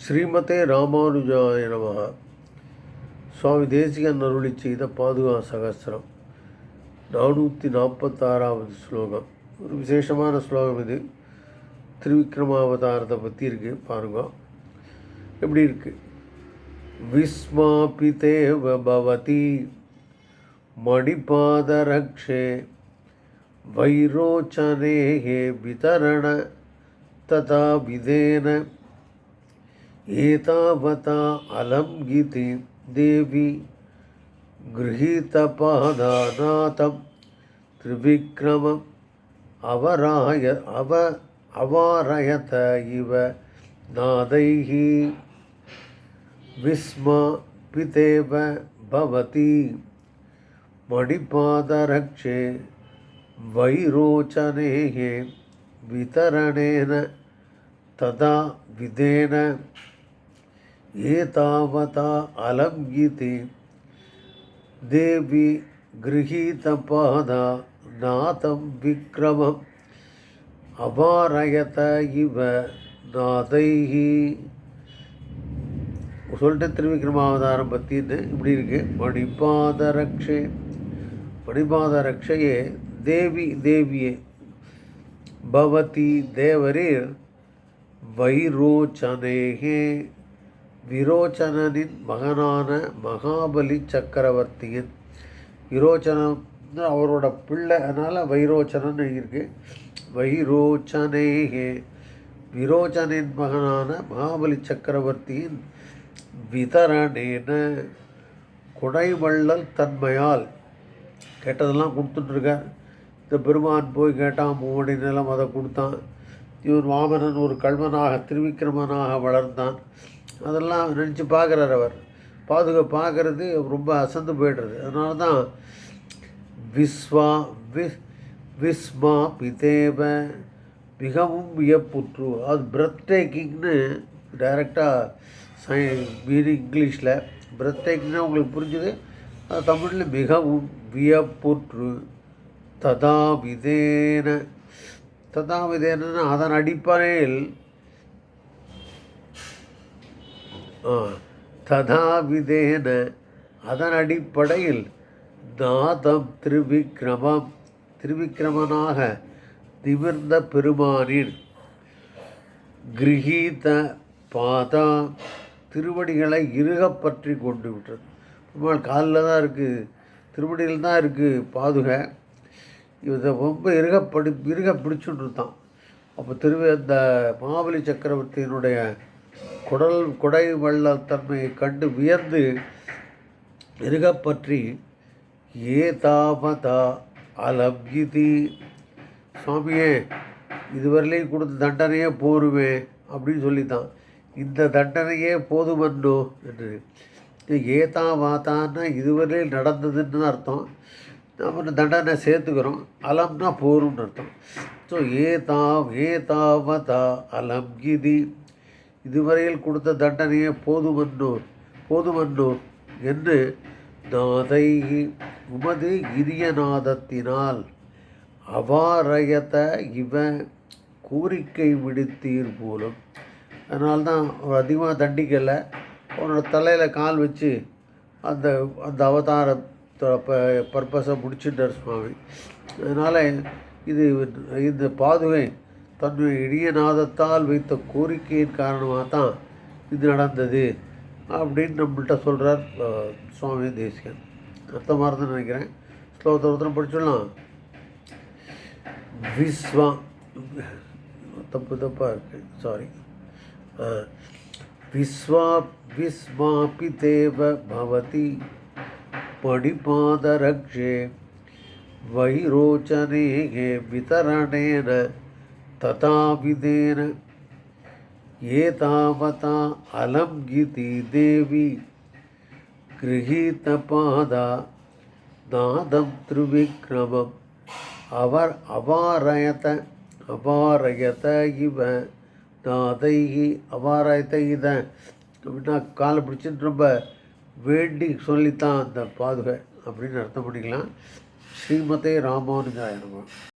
ஸ்ரீமதே ராமானுஜாய நமக சுவாமி தேசிகன் அருளி செய்த பாதுகா சகசிரம். நானூற்றி நாற்பத்தாறாவது ஸ்லோகம். ஒரு விசேஷமான ஸ்லோகம் இது. திருவிக்ரமாவதாரத்தை பற்றி இருக்குது பாருங்க. எப்படி இருக்குது விஸ்மாபிதேவ பவதி மணிபாதரக்ஷே வைரோச்சனேகே விதரண ததா விதேன एतावता अलङ्घिति देवी गृहीतपादानाथं त्रिविक्रमम् अवराय अव अवारयत इव नादैः विस्मापितेव भवति। मणिपादरक्षे वैरोचनेः वितरणेन तदा विधेन एतावता अलङ्घिति देवी गृहीतपादा नाथं विक्रमम् अवारयत इव नादैः சொல்லிட்டு திருவிக்ரமாவதாரம் பற்றின்னு இப்படி இருக்கு மணிபாத ரக்ஷே மணிபாத ரக்ஷையே தேவி தேவியே பவதி தேவரீர் வைரோச்சனேகே விரோச்சனனின் மகனான மகாபலி சக்கரவர்த்தியின் விரோச்சனம். அவரோட பிள்ளை அதனால் வைரோச்சனன் எழுதியிருக்கு. வைரோச்சனேகே. விரோச்சனின் மகனான மகாபலி சக்கரவர்த்தியின் விதரணேன குடைவள்ளல் தன்மையால். கேட்டதெல்லாம் கொடுத்துட்ருக்கார் இந்த பெருமான் போய் கேட்டான் மூவடி நிலம் அதை கொடுத்தான். இவன் வாமனன் ஒரு கல்வனாக திருவிக்கிரமனாக வளர்ந்தான். அதெல்லாம் நினச்சி பார்க்குறார் அவர். பாதுகா பார்க்குறது ரொம்ப அசந்து போய்டுறது. அதனால தான் விஸ்வா வி விஸ்மா பிதேவ மிகவும் வியப்புற்று. அது பிரத் டேக்கிங்னு டைரெக்டாக சை இங்கிலீஷில் பிரத் டேக்கிங்னா உங்களுக்கு புரிஞ்சுது. அது தமிழில் மிகவும் வியப்புற்று. ததா விதேன ததா அதன் அடிப்படையில் ததாவிதேன அதன் அடிப்படையில் நாதம் திருவிக்ரமம் திருவிக்ரமனாக நிமிர்ந்த பெருமானின் கிரகீத பாதா திருவடிகளை இறுகப் பற்றி கொண்டு விட்டது. பெருமாள் காலில் தான் இருக்குது திருவடியில் தான் இருக்குது பாதுகை. இதை ரொம்ப இறுகப்படி இறுக பிடிச்சுட்டு இருந்தான் அப்போ திருவி அந்த மாவலி சக்கரவர்த்தியினுடைய குடல் குடை வள்ளத்தன்மையை கண்டு வியந்து இறுகப்பற்றி அலம் அலப்கிதி சுவாமியே இதுவரையிலையும் கொடுத்த தண்டனையே போருமே அப்படின்னு சொல்லித்தான். இந்த தண்டனையே போதுமன்னோ? என்று. ஏதா வாத்தான்னா இதுவரையில் நடந்ததுன்னு அர்த்தம். நம்ம தண்டனை சேர்த்துக்கிறோம். அலம்னா போரும்னு அர்த்தம். ஸோ ஏதா ஏதாவதா அலம் கிதி இதுவரையில் கொடுத்த தண்டனையே போதுமன்னோர் போதுமன்னோர் என்று நாதை உமது இரியநாதத்தினால் அவாரயத இவ கோரிக்கை விடுத்தீர் போலும். அதனால்தான் அதிகமாக தண்டிக்கலை. அவனோட தலையில் கால் வச்சு அந்த அந்த அவதாரம் பர்பஸை முடிச்சுட்டார் சுவாமி. அதனால் இது இந்த பாதுகை தன்னுடைய இனிய நாதத்தால் வைத்த கோரிக்கையின் காரணமாக தான் இது நடந்தது அப்படின்னு நம்மள்கிட்ட சொல்கிறார் சுவாமி தேசிகன். அர்த்தமாக இருந்து நினைக்கிறேன். ஸ்லோகத்தை ஒருத்தரம் படிச்சிடலாம் விஸ்வா தப்பு தப்பாக இருக்கு. சாரி விஸ்வா விஸ்வாபி தேவ பவதி படிபாதரக்ஷே வைரோச்சனேகே விதரணேன विधेन एतावता अलङ्घिति देवी गृहीतपादा नादं त्रिविक्रमम् अवर् अवारयत अवारयत इव நாதைகி அவாராயத்தை இதை அப்படின்னா காலை பிடிச்சிட்டு ரொம்ப வேண்டி சொல்லித்தான் அந்த பாதுகை அப்படின்னு அர்த்தம் பண்ணிக்கலாம் ஸ்ரீமதே ராமானுஜாய நம